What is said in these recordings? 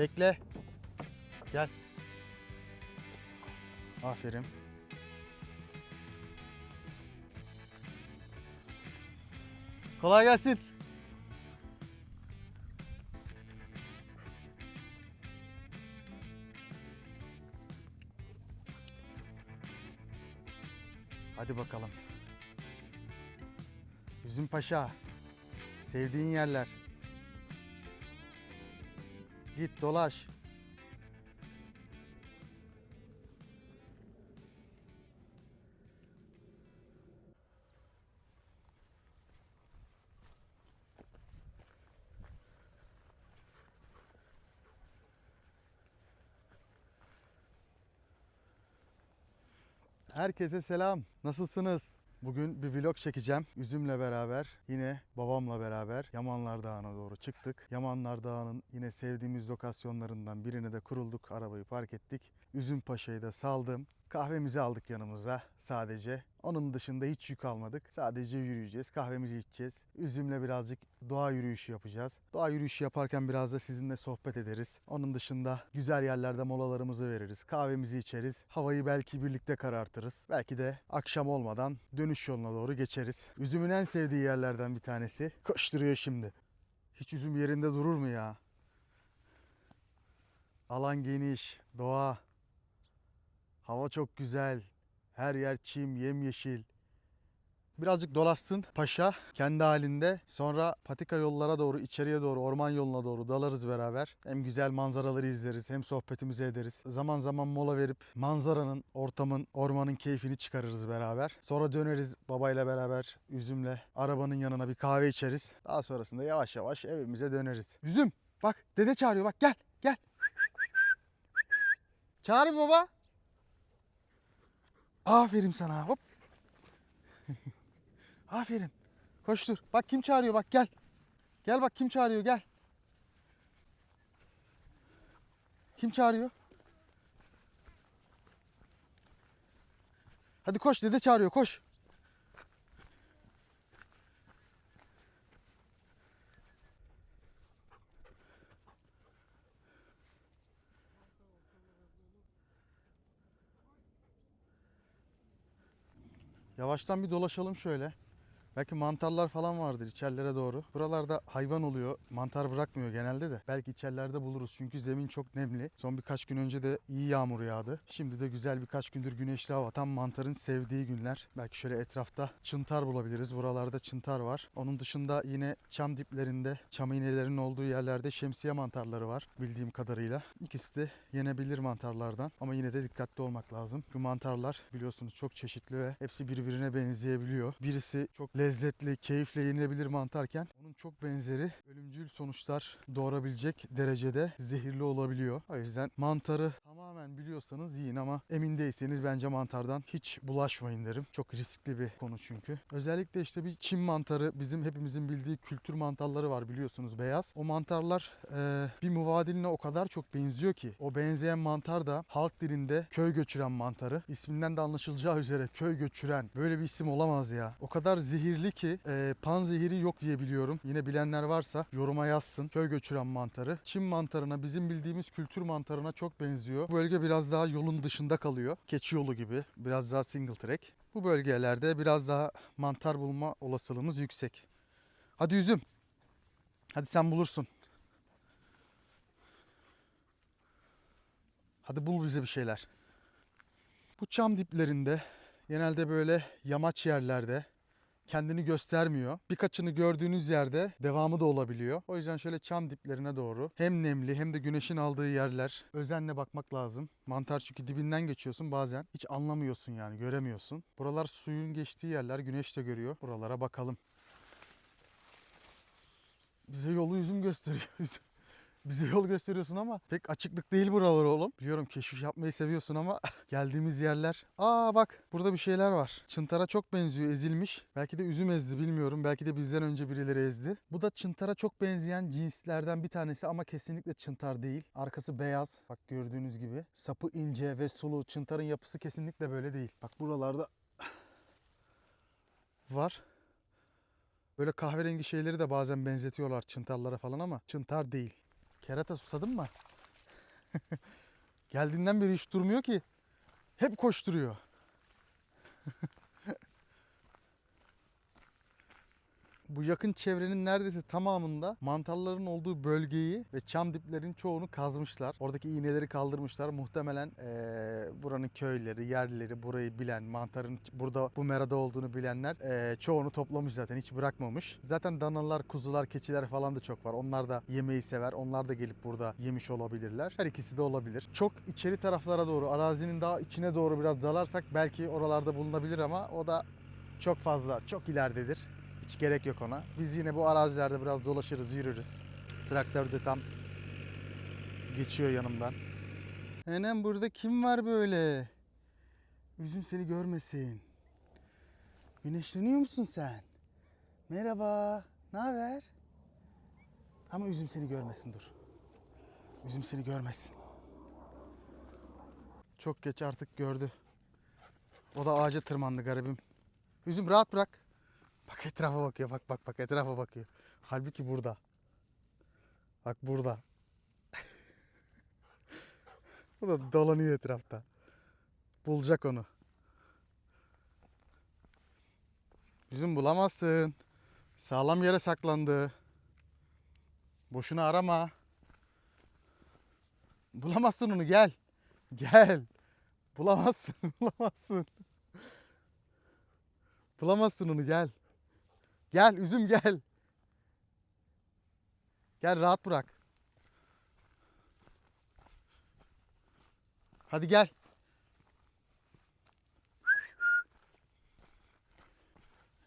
Bekle. Gel. Aferin. Kolay gelsin. Hadi bakalım. Üzüm Paşa. Sevdiğin yerler. Git dolaş. Herkese selam. Nasılsınız? Bugün bir vlog çekeceğim. Üzüm'le beraber yine babamla beraber Yamanlar Dağı'na doğru çıktık. Yamanlar Dağı'nın yine sevdiğimiz lokasyonlarından birine de kurulduk. Arabayı park ettik. Üzüm Paşa'yı da saldım. Kahvemizi aldık yanımıza sadece. Onun dışında hiç yük almadık. Sadece yürüyeceğiz, kahvemizi içeceğiz. Üzümle birazcık doğa yürüyüşü yapacağız. Doğa yürüyüşü yaparken biraz da sizinle sohbet ederiz. Onun dışında güzel yerlerde molalarımızı veririz. Kahvemizi içeriz. Havayı belki birlikte karartırız. Belki de akşam olmadan dönüş yoluna doğru geçeriz. Üzümün en sevdiği yerlerden bir tanesi. Koşturuyor şimdi. Hiç üzüm yerinde durur mu ya? Alan geniş, doğa. Hava çok güzel. Her yer çim, yemyeşil. Birazcık dolaşsın paşa kendi halinde. Sonra patika yollara doğru, içeriye doğru, orman yoluna doğru dalarız beraber. Hem güzel manzaraları izleriz, hem sohbetimizi ederiz. Zaman zaman mola verip manzaranın, ortamın, ormanın keyfini çıkarırız beraber. Sonra döneriz babayla beraber üzümle arabanın yanına bir kahve içeriz. Daha sonrasında yavaş yavaş evimize döneriz. Üzüm bak dede çağırıyor bak gel gel. Çağır baba. Aferin sana hop. Aferin. Koştur. Bak kim çağırıyor bak gel. Gel bak kim çağırıyor gel. Kim çağırıyor? Hadi koş dede çağırıyor koş. Yavaştan bir dolaşalım şöyle. Belki mantarlar falan vardır içerilere doğru. Buralarda hayvan oluyor. Mantar bırakmıyor genelde de. Belki içerilerde buluruz çünkü zemin çok nemli. Son birkaç gün önce de iyi yağmur yağdı. Şimdi de güzel birkaç gündür güneşli hava. Tam mantarın sevdiği günler. Belki şöyle etrafta çıntar bulabiliriz. Buralarda çıntar var. Onun dışında yine çam diplerinde, çam iğnelerinin olduğu yerlerde şemsiye mantarları var bildiğim kadarıyla. İkisi de yenebilir mantarlardan ama yine de dikkatli olmak lazım. Bu mantarlar biliyorsunuz çok çeşitli ve hepsi birbirine benzeyebiliyor. Birisi çok lezzetli, keyifle yenilebilir mantarken onun çok benzeri ölümcül sonuçlar doğurabilecek derecede zehirli olabiliyor. O yüzden mantarı tamamen biliyorsanız yiyin ama emin değilseniz bence mantardan hiç bulaşmayın derim. Çok riskli bir konu çünkü. Özellikle işte bir Çin mantarı bizim hepimizin bildiği kültür mantarları var biliyorsunuz beyaz. O mantarlar eee, bir muvadiline o kadar çok benziyor ki o benzeyen mantar da halk dilinde köy göçüren mantarı. İsminden de anlaşılacağı üzere köy göçüren böyle bir isim olamaz ya. O kadar zehirli ki eee pan zehiri yok diye biliyorum. Yine bilenler varsa yoruma yazsın. Köy göçüren mantarı. Çin mantarına bizim bildiğimiz kültür mantarına çok benziyor. Bu bölge biraz daha yolun dışında kalıyor. Keçi yolu gibi. Biraz daha single track. Bu bölgelerde biraz daha mantar bulma olasılığımız yüksek. Hadi üzüm. Hadi sen bulursun. Hadi bul bize bir şeyler. Bu çam diplerinde genelde böyle yamaç yerlerde kendini göstermiyor. Birkaçını gördüğünüz yerde devamı da olabiliyor. O yüzden şöyle çam diplerine doğru hem nemli hem de güneşin aldığı yerler özenle bakmak lazım. Mantar çünkü dibinden geçiyorsun bazen hiç anlamıyorsun yani göremiyorsun. Buralar suyun geçtiği yerler güneş de görüyor. Buralara bakalım. Bize yolu yüzüm gösteriyor. Üzüm. Bize yol gösteriyorsun ama pek açıklık değil buralar oğlum. Biliyorum keşif yapmayı seviyorsun ama geldiğimiz yerler. Aa bak burada bir şeyler var. Çıntara çok benziyor ezilmiş. Belki de üzüm ezdi bilmiyorum. Belki de bizden önce birileri ezdi. Bu da çıntara çok benzeyen cinslerden bir tanesi ama kesinlikle çıntar değil. Arkası beyaz. Bak gördüğünüz gibi. Sapı ince ve sulu. Çıntarın yapısı kesinlikle böyle değil. Bak buralarda var. Böyle kahverengi şeyleri de bazen benzetiyorlar çıntarlara falan ama çıntar değil. Kerata susadın mı? Geldiğinden beri hiç durmuyor ki. Hep koşturuyor. Bu yakın çevrenin neredeyse tamamında mantarların olduğu bölgeyi ve çam diplerin çoğunu kazmışlar. Oradaki iğneleri kaldırmışlar. Muhtemelen eee, buranın köyleri, yerlileri, burayı bilen, mantarın burada bu merada olduğunu bilenler eee, çoğunu toplamış zaten. Hiç bırakmamış. Zaten danalar, kuzular, keçiler falan da çok var. Onlar da yemeği sever. Onlar da gelip burada yemiş olabilirler. Her ikisi de olabilir. Çok içeri taraflara doğru, arazinin daha içine doğru biraz dalarsak belki oralarda bulunabilir ama o da çok fazla, çok ileridedir. Hiç gerek yok ona. Biz yine bu arazilerde biraz dolaşırız, yürürüz. Traktör de tam geçiyor yanımdan. Enem burada kim var böyle? Üzüm seni görmesin. Güneşleniyor musun sen? Merhaba. Ne haber? Ama üzüm seni görmesin dur. Üzüm seni görmesin. Çok geç artık gördü. O da ağaca tırmandı garibim. Üzüm rahat bırak. Bak etrafa bakıyor. Bak bak bak etrafa bakıyor. Halbuki burada. Bak burada. Bu da dolanıyor etrafta. Bulacak onu. Üzüm bulamazsın. Sağlam yere saklandı. Boşuna arama. Bulamazsın onu gel. Gel. Bulamazsın. Bulamazsın. Bulamazsın onu gel. Gel üzüm gel. Gel rahat bırak. Hadi gel.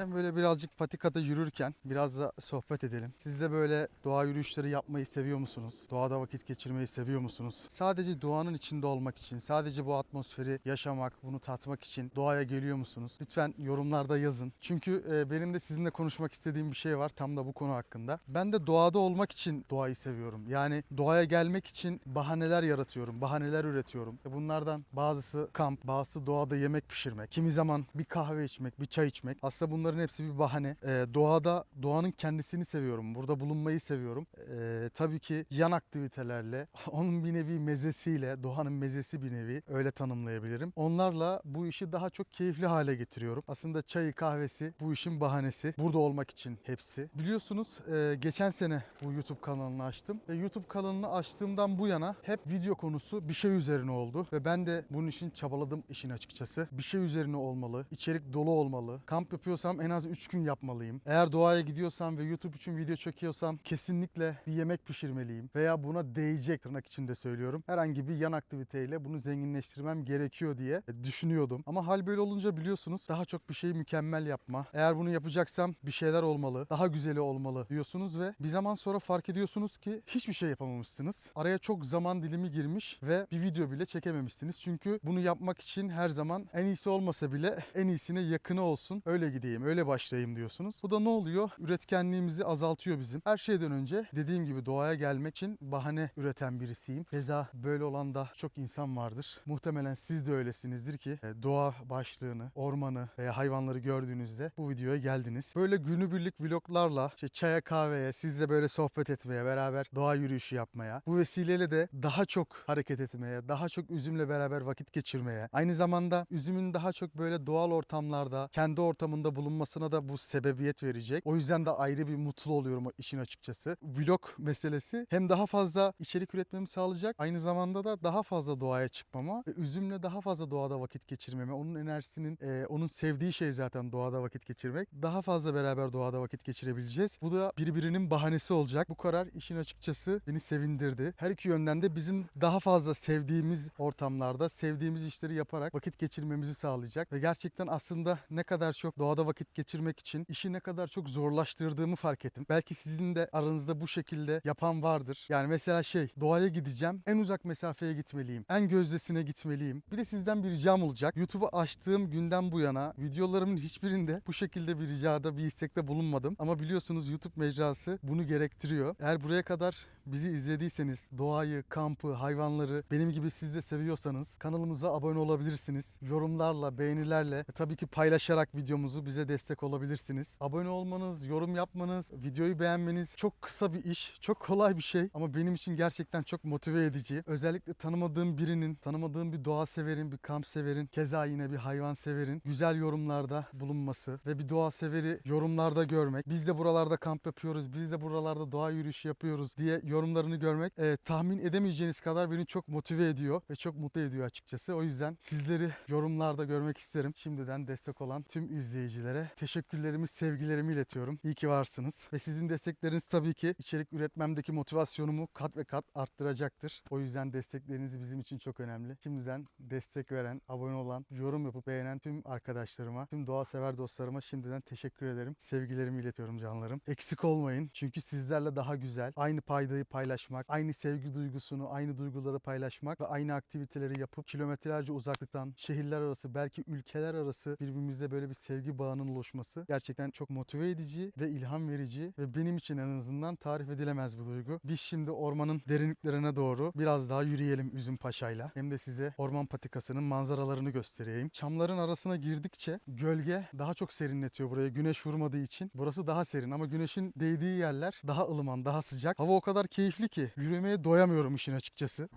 Hem böyle birazcık patikada yürürken biraz da sohbet edelim. Siz de böyle doğa yürüyüşleri yapmayı seviyor musunuz? Doğada vakit geçirmeyi seviyor musunuz? Sadece doğanın içinde olmak için, sadece bu atmosferi yaşamak, bunu tatmak için doğaya geliyor musunuz? Lütfen yorumlarda yazın. Çünkü e, benim de sizinle konuşmak istediğim bir şey var tam da bu konu hakkında. Ben de doğada olmak için doğayı seviyorum. Yani doğaya gelmek için bahaneler yaratıyorum, bahaneler üretiyorum. E, Bunlardan bazısı kamp, bazısı doğada yemek pişirmek, kimi zaman bir kahve içmek, bir çay içmek. Aslında bunların hepsi bir bahane. Ee, doğada, doğanın kendisini seviyorum. Burada bulunmayı seviyorum. Ee, tabii ki yan aktivitelerle, onun bir nevi mezesiyle, doğanın mezesi bir nevi öyle tanımlayabilirim. Onlarla bu işi daha çok keyifli hale getiriyorum. Aslında çayı, kahvesi bu işin bahanesi. Burada olmak için hepsi. Biliyorsunuz e, geçen sene bu YouTube kanalını açtım. Ve YouTube kanalını açtığımdan bu yana hep video konusu bir şey üzerine oldu. Ve ben de bunun için çabaladım işin açıkçası. Bir şey üzerine olmalı, içerik dolu olmalı. Kamp yapıyorsam en az 3 gün yapmalıyım. Eğer doğaya gidiyorsam ve YouTube için video çekiyorsam kesinlikle bir yemek pişirmeliyim. Veya buna değecek tırnak içinde söylüyorum. Herhangi bir yan aktiviteyle bunu zenginleştirmem gerekiyor diye düşünüyordum. Ama hal böyle olunca biliyorsunuz daha çok bir şeyi mükemmel yapma. Eğer bunu yapacaksam bir şeyler olmalı. Daha güzeli olmalı diyorsunuz ve bir zaman sonra fark ediyorsunuz ki hiçbir şey yapamamışsınız. Araya çok zaman dilimi girmiş ve bir video bile çekememişsiniz. Çünkü bunu yapmak için her zaman en iyisi olmasa bile en iyisine yakını olsun. Öyle gideyim, öyle başlayayım diyorsunuz. Bu da ne oluyor? Üretkenliğimizi azaltıyor bizim. Her şeyden önce dediğim gibi doğaya gelmek için bahane üreten birisiyim. Keza böyle olan da çok insan vardır. Muhtemelen siz de öylesinizdir ki e, doğa başlığını, ormanı veya hayvanları gördüğünüzde bu videoya geldiniz. Böyle günübirlik vloglarla işte çaya kahveye, sizle böyle sohbet etmeye, beraber doğa yürüyüşü yapmaya, bu vesileyle de daha çok hareket etmeye, daha çok üzümle beraber vakit geçirmeye, aynı zamanda üzümün daha çok böyle doğal ortamlarda, kendi ortamında bulunmasına da bu sebebiyet verecek. O yüzden de ayrı bir mutlu oluyorum işin açıkçası. Vlog meselesi hem daha fazla içerik üretmemi sağlayacak, aynı zamanda da daha fazla doğaya çıkmama ve üzümle daha fazla doğada vakit geçirmeme, onun enerjisinin, e, onun sevdiği şey zaten doğada vakit geçirmek. Daha fazla beraber doğada vakit geçirebileceğiz. Bu da birbirinin bahanesi olacak. Bu karar işin açıkçası beni sevindirdi. Her iki yönden de bizim daha fazla sevdiğimiz ortamlarda, sevdiğimiz işleri yaparak vakit geçirmemizi sağlayacak. Ve gerçekten aslında ne kadar çok doğada vakit geçirmek için işi ne kadar çok zorlaştırdığımı fark ettim. Belki sizin de aranızda bu şekilde yapan vardır. Yani mesela şey, doğaya gideceğim, en uzak mesafeye gitmeliyim, en gözdesine gitmeliyim. Bir de sizden bir ricam olacak. YouTube'u açtığım günden bu yana videolarımın hiçbirinde bu şekilde bir ricada, bir istekte bulunmadım. Ama biliyorsunuz YouTube mecrası bunu gerektiriyor. Eğer buraya kadar bizi izlediyseniz, doğayı, kampı, hayvanları benim gibi siz de seviyorsanız kanalımıza abone olabilirsiniz. Yorumlarla, beğenilerle ve tabii ki paylaşarak videomuzu bize destek olabilirsiniz. Abone olmanız, yorum yapmanız, videoyu beğenmeniz çok kısa bir iş, çok kolay bir şey ama benim için gerçekten çok motive edici. Özellikle tanımadığım birinin, tanımadığım bir doğa severin, bir kamp severin, keza yine bir hayvan severin güzel yorumlarda bulunması ve bir doğa severi yorumlarda görmek. Biz de buralarda kamp yapıyoruz, biz de buralarda doğa yürüyüşü yapıyoruz diye yorumlarını görmek e, tahmin edemeyeceğiniz kadar beni çok motive ediyor ve çok mutlu ediyor açıkçası. O yüzden sizleri yorumlarda görmek isterim. Şimdiden destek olan tüm izleyicilere teşekkürlerimi, sevgilerimi iletiyorum. İyi ki varsınız. Ve sizin destekleriniz tabii ki içerik üretmemdeki motivasyonumu kat ve kat arttıracaktır. O yüzden destekleriniz bizim için çok önemli. Şimdiden destek veren, abone olan, yorum yapıp beğenen tüm arkadaşlarıma, tüm doğa sever dostlarıma şimdiden teşekkür ederim. Sevgilerimi iletiyorum canlarım. Eksik olmayın. Çünkü sizlerle daha güzel, aynı paydayı paylaşmak, aynı sevgi duygusunu, aynı duyguları paylaşmak ve aynı aktiviteleri yapıp kilometrelerce uzaklıktan şehirler arası, belki ülkeler arası birbirimize böyle bir sevgi bağının oluşması gerçekten çok motive edici ve ilham verici ve benim için en azından tarif edilemez bir duygu. Biz şimdi ormanın derinliklerine doğru biraz daha yürüyelim Üzüm Paşa'yla. Hem de size orman patikasının manzaralarını göstereyim. Çamların arasına girdikçe gölge daha çok serinletiyor buraya güneş vurmadığı için. Burası daha serin ama güneşin değdiği yerler daha ılıman, daha sıcak. Hava o kadar keyifli ki yürümeye doyamıyorum işin açıkçası.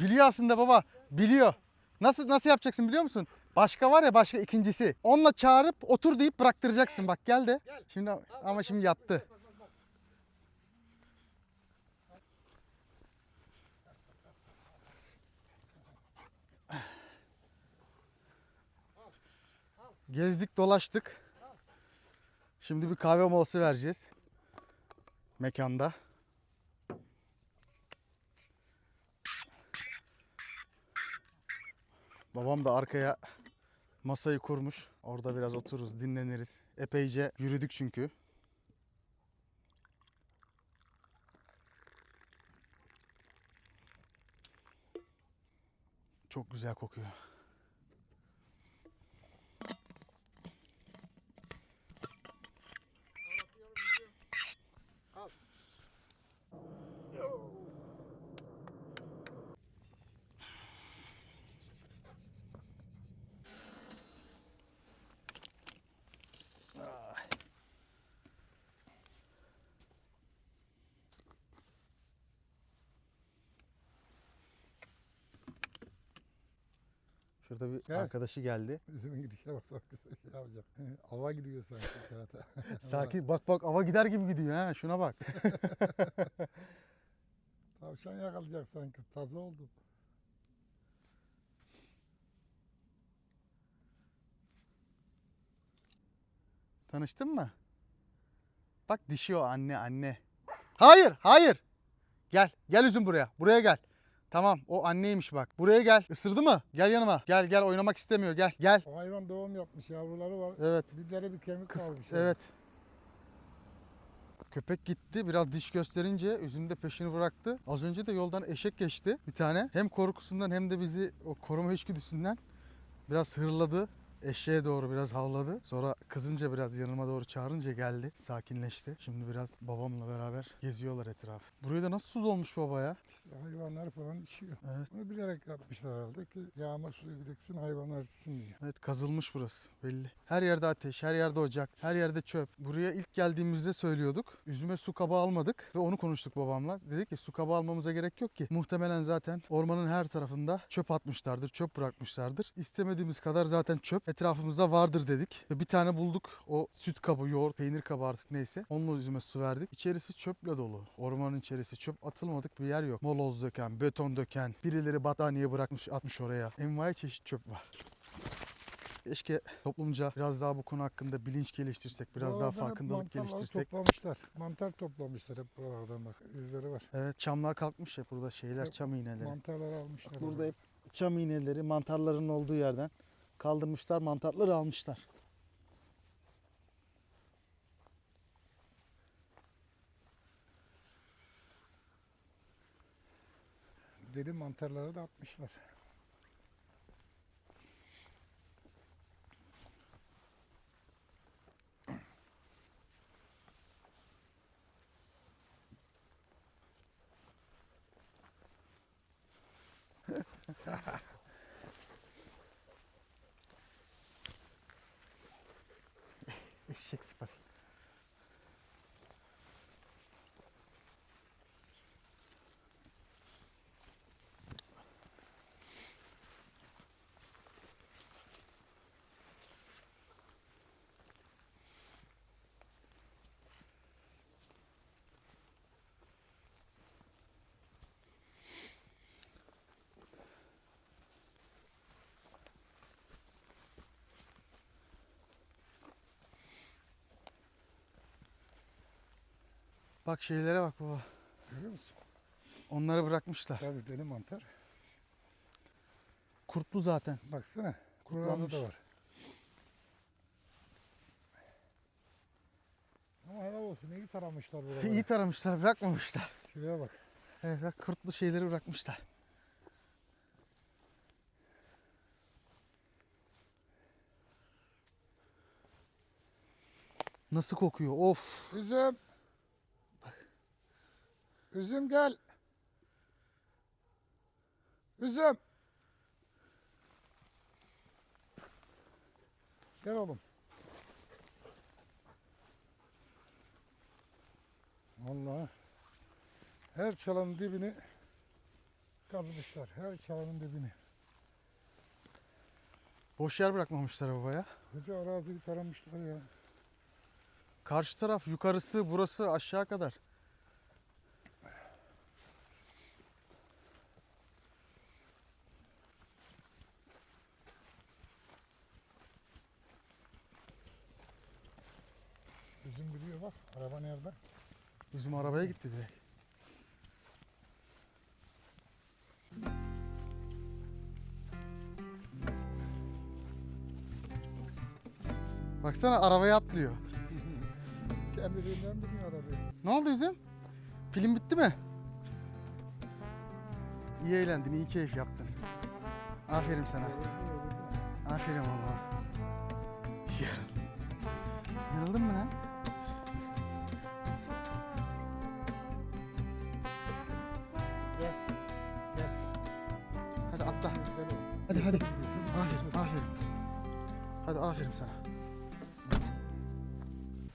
Biliyor aslında baba. Biliyor. Nasıl nasıl yapacaksın biliyor musun? Başka var ya başka ikincisi. Onunla çağırıp otur deyip bıraktıracaksın. Bak gel de. Şimdi ama şimdi yattı. Gezdik dolaştık. Şimdi bir kahve molası vereceğiz. Mekanda. Babam da arkaya masayı kurmuş. Orada biraz otururuz, dinleniriz. Epeyce yürüdük çünkü. Çok güzel kokuyor. Şurada bir Gel. arkadaşı geldi. Üzümün gidişe bak sanki şey yapacak. Hava gidiyor sanki kerata. Sakin bak bak ava gider gibi gidiyor ha şuna bak. Tavşan yakalayacak sanki. Taze oldu. Tanıştın mı? Bak dişi o anne anne. Hayır hayır. Gel gel üzüm buraya. Buraya gel. Tamam o anneymiş bak. Buraya gel. Isırdı mı? Gel yanıma. Gel gel oynamak istemiyor. Gel gel. O hayvan doğum yapmış. Yavruları var. Evet. Bir deri bir kemik Kız, kalmış. evet. Köpek gitti. Biraz diş gösterince üzüm de peşini bıraktı. Az önce de yoldan eşek geçti bir tane. Hem korkusundan hem de bizi o koruma içgüdüsünden biraz hırladı. Eşeğe doğru biraz havladı. Sonra kızınca biraz yanıma doğru çağırınca geldi. Sakinleşti. Şimdi biraz babamla beraber geziyorlar etraf. Buraya da nasıl su dolmuş baba ya? İşte hayvanlar falan içiyor. Evet. Bunu bilerek yapmışlar herhalde ki yağmur suyu biriksin hayvanlar içsin diye. Evet kazılmış burası belli. Her yerde ateş, her yerde ocak, her yerde çöp. Buraya ilk geldiğimizde söylüyorduk. Üzüme su kabı almadık ve onu konuştuk babamla. Dedik ki su kabı almamıza gerek yok ki. Muhtemelen zaten ormanın her tarafında çöp atmışlardır, çöp bırakmışlardır. İstemediğimiz kadar zaten çöp etrafımızda vardır dedik. Ve bir tane bulduk. O süt kabı, yoğurt, peynir kabı artık neyse. Onunla üzüme su verdik. İçerisi çöple dolu. Ormanın içerisi çöp atılmadık bir yer yok. Moloz döken, beton döken, birileri battaniye bırakmış atmış oraya. Envai çeşit çöp var. Keşke toplumca biraz daha bu konu hakkında bilinç geliştirsek, biraz daha hep farkındalık mantarları geliştirsek. toplamışlar. Mantar toplamışlar hep buralardan bak. İzleri var. Evet, çamlar kalkmış ya burada şeyler, çam iğneleri. Mantarları almışlar. Burada hep çam iğneleri, mantarların olduğu yerden kaldırmışlar, mantarları almışlar. Deli mantarları da atmışlar. Eşek sıpası. Bak şeylere bak baba. Görüyor musun? Onları bırakmışlar. Tabii deli mantar. Kurtlu zaten. Baksana. Kurtlanmış. da var. Ama helal olsun iyi taramışlar buraları. İyi taramışlar, bırakmamışlar. Şuraya bak. Evet bak kurtlu şeyleri bırakmışlar. Nasıl kokuyor? Of. Üzüm. Üzüm gel. Üzüm. Gel oğlum. Vallahi her çalanın dibini kazmışlar. Her çalanın dibini. Boş yer bırakmamışlar babaya. Koca araziyi taramışlar ya. Karşı taraf yukarısı, burası aşağı kadar. Üzüm biliyor bak. Nerede? Bizim arabaya gitti direkt. Baksana arabaya atlıyor. Kendiliğinden biniyor arabaya. Ne oldu üzüm? Pilin bitti mi? İyi eğlendin, iyi keyif yaptın. Aferin sana. Aferin valla. Yarıldın mı lan? Aferin sana.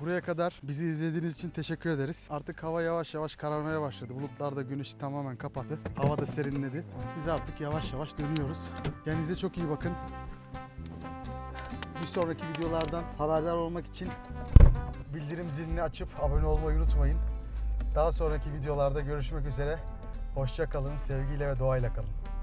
Buraya kadar bizi izlediğiniz için teşekkür ederiz. Artık hava yavaş yavaş kararmaya başladı. Bulutlar da güneşi tamamen kapattı. Hava da serinledi. Biz artık yavaş yavaş dönüyoruz. Kendinize çok iyi bakın. Bir sonraki videolardan haberdar olmak için bildirim zilini açıp abone olmayı unutmayın. Daha sonraki videolarda görüşmek üzere. Hoşça kalın, sevgiyle ve doğayla kalın.